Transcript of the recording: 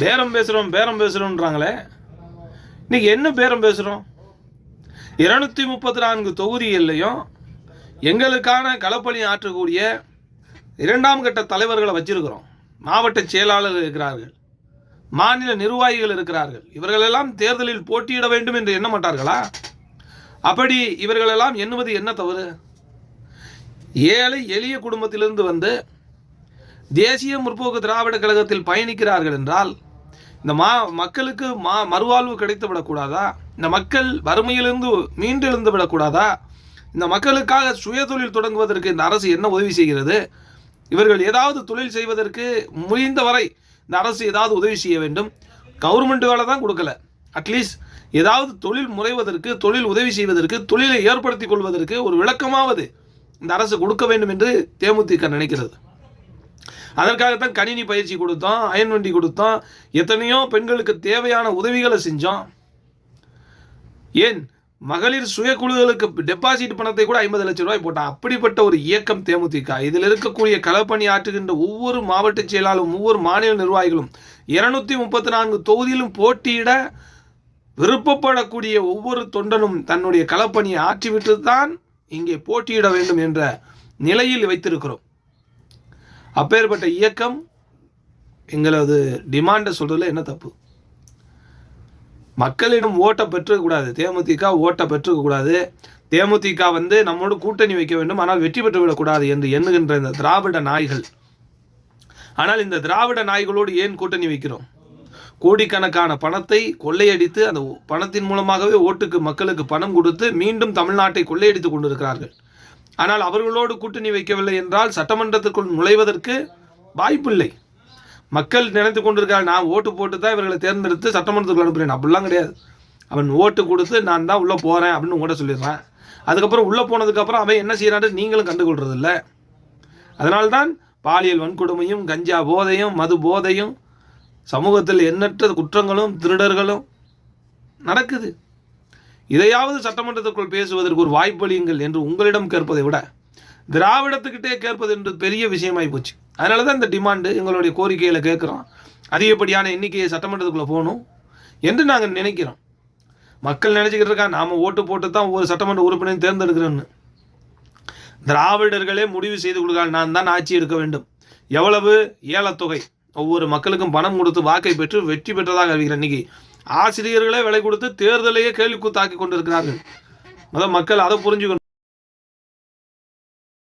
பேரம் பேசுகிறோம் பேரம் பேசுகிறோன்றாங்களே இன்றைக்கி என்ன பேரம் பேசுகிறோம் இருநூத்தி முப்பத்தி நான்கு தொகுதிகள்லையும் எங்களுக்கான களப்பணி ஆற்றக்கூடிய இரண்டாம் கட்ட தலைவர்களை வச்சிருக்கிறோம். மாவட்ட செயலாளர்கள் இருக்கிறார்கள். மாநில நிர்வாகிகள் இருக்கிறார்கள். இவர்களெல்லாம் தேர்தலில் போட்டியிட வேண்டும் என்று எண்ண மாட்டார்களா? அப்படி இவர்களெல்லாம் எண்ணுவது என்ன தவறு? ஏழை எளிய குடும்பத்திலிருந்து வந்து தேசிய முற்போக்கு திராவிட கழகத்தில் பயணிக்கிறார்கள் என்றால் இந்த மா மக்களுக்கு மா மறுவாழ்வு கிடைத்து விடக்கூடாதா இந்த மக்கள் வறுமையிலிருந்து மீண்டெழுந்து விடக்கூடாதா இந்த மக்களுக்காக சுயதொழில் தொடங்குவதற்கு இந்த அரசு என்ன உதவி செய்கிறது? இவர்கள் ஏதாவது தொழில் செய்வதற்கு முடிந்தவரை இந்த அரசு ஏதாவது உதவி செய்ய வேண்டும். கவர்மெண்ட் வேலை தான் கொடுக்கல. அட்லீஸ்ட் ஏதாவது தொழில் முறைவதற்கு தொழில் உதவி செய்வதற்கு தொழிலை ஏற்படுத்தி கொள்வதற்கு ஒரு விளக்கமாவது இந்த அரசு கொடுக்க வேண்டும் என்று தேமுதிக நினைக்கிறது. அதற்காகத்தான் கணினி பயிற்சி கொடுத்தோம் அயன் வண்டி கொடுத்தோம் எத்தனையோ பெண்களுக்கு தேவையான உதவிகளை செஞ்சோம் ஏன்? மகளிர் சுயக்குழுக்களுக்கு டெபாசிட் பணத்தை கூட ஐம்பது லட்சம் ரூபாய் போட்டான். அப்படிப்பட்ட ஒரு இயக்கம் தேமுதிக. இதில் இருக்கக்கூடிய களப்பணி ஆற்றுகின்ற ஒவ்வொரு மாவட்ட செயலாளரும் ஒவ்வொரு மாநில நிர்வாகிகளும் இருநூத்தி முப்பத்தி நான்கு தொகுதியிலும் போட்டியிட விருப்பப்படக்கூடிய ஒவ்வொரு தொண்டனும் தன்னுடைய களப்பணியை ஆற்றிவிட்டு தான் இங்கே போட்டியிட வேண்டும் என்ற நிலையில் வைத்திருக்கிறோம். அப்பேற்பட்ட இயக்கம் எங்களது டிமாண்டை சொல்கிறதுல என்ன தப்பு? மக்களிடம் ஓட்டை பெற்றுக்கூடாது தேமுதிக ஓட்டை பெற்றுக்கக்கூடாது தேமுதிக வந்து நம்மோடு கூட்டணி வைக்க வேண்டும். ஆனால் வெற்றி பெற்றுவிடக்கூடாது என்று எண்ணுகின்ற இந்த திராவிட நாய்கள். ஆனால் இந்த திராவிட நாய்களோடு ஏன் கூட்டணி வைக்கிறோம்? கோடிக்கணக்கான பணத்தை கொள்ளையடித்து அந்த பணத்தின் மூலமாகவே ஓட்டுக்கு மக்களுக்கு பணம் கொடுத்து மீண்டும் தமிழ்நாட்டை கொள்ளையடித்து கொண்டிருக்கிறார்கள். ஆனால் அவர்களோடு கூட்டணி வைக்கவில்லை என்றால் சட்டமன்றத்துக்குள் நுழைவதற்கு வாய்ப்பில்லை. மக்கள் நினைத்து கொண்டிருக்காங்க நான் ஓட்டு போட்டு தான் இவர்களை தேர்ந்தெடுத்து சட்டமன்றத்துக்குள் அனுப்புகிறேன் அப்படிலாம் கிடையாது. அவன் ஓட்டு கொடுத்து நான் தான் உள்ளே போகிறேன் அப்படின்னு ஓட சொல்லிடுறான். அதுக்கப்புறம் உள்ளே போனதுக்கப்புறம் அவன் என்ன செய்கிறான் நீங்களும் கண்டுகொள்றதில்ல. அதனால்தான் பாலியல் வன்கொடுமையும் கஞ்சா போதையும் மது போதையும் சமூகத்தில் எண்ணற்ற குற்றங்களும் திருடர்களும் நடக்குது. இதையாவது சட்டமன்றத்துக்குள் பேசுவதற்கு ஒரு வாய்ப்பளியுங்கள் என்று உங்களிடம் கேட்பதை விட திராவிடத்துக்கிட்டே கேட்பது என்று பெரிய விஷயமாய் போச்சு. அதனால தான் இந்த டிமாண்டு எங்களுடைய கோரிக்கையில் கேட்குறோம். அதிகப்படியான எண்ணிக்கையை சட்டமன்றத்துக்குள்ளே போகணும் என்று நாங்கள் நினைக்கிறோம். மக்கள் நினச்சிக்கிட்டு இருக்கா நாம் ஓட்டு போட்டு தான் ஒவ்வொரு சட்டமன்ற உறுப்பினரையும் தேர்ந்தெடுக்கிறோன்னு திராவிடர்களே முடிவு செய்து கொடுக்கால் நான் தான் ஆட்சி எடுக்க வேண்டும். எவ்வளவு ஏலத்தொகை. ஒவ்வொரு மக்களுக்கும் பணம் கொடுத்து வாக்கை பெற்று வெற்றி பெற்றதாக அறிவிக்கிறேன் இன்னைக்கு ஆசிரியர்களே விலை கொடுத்து தேர்தலையே கேள்வி கூத்தாக்கி கொண்டிருக்கிறார்கள். அதான் மக்கள் அதை புரிஞ்சுக்கணும்.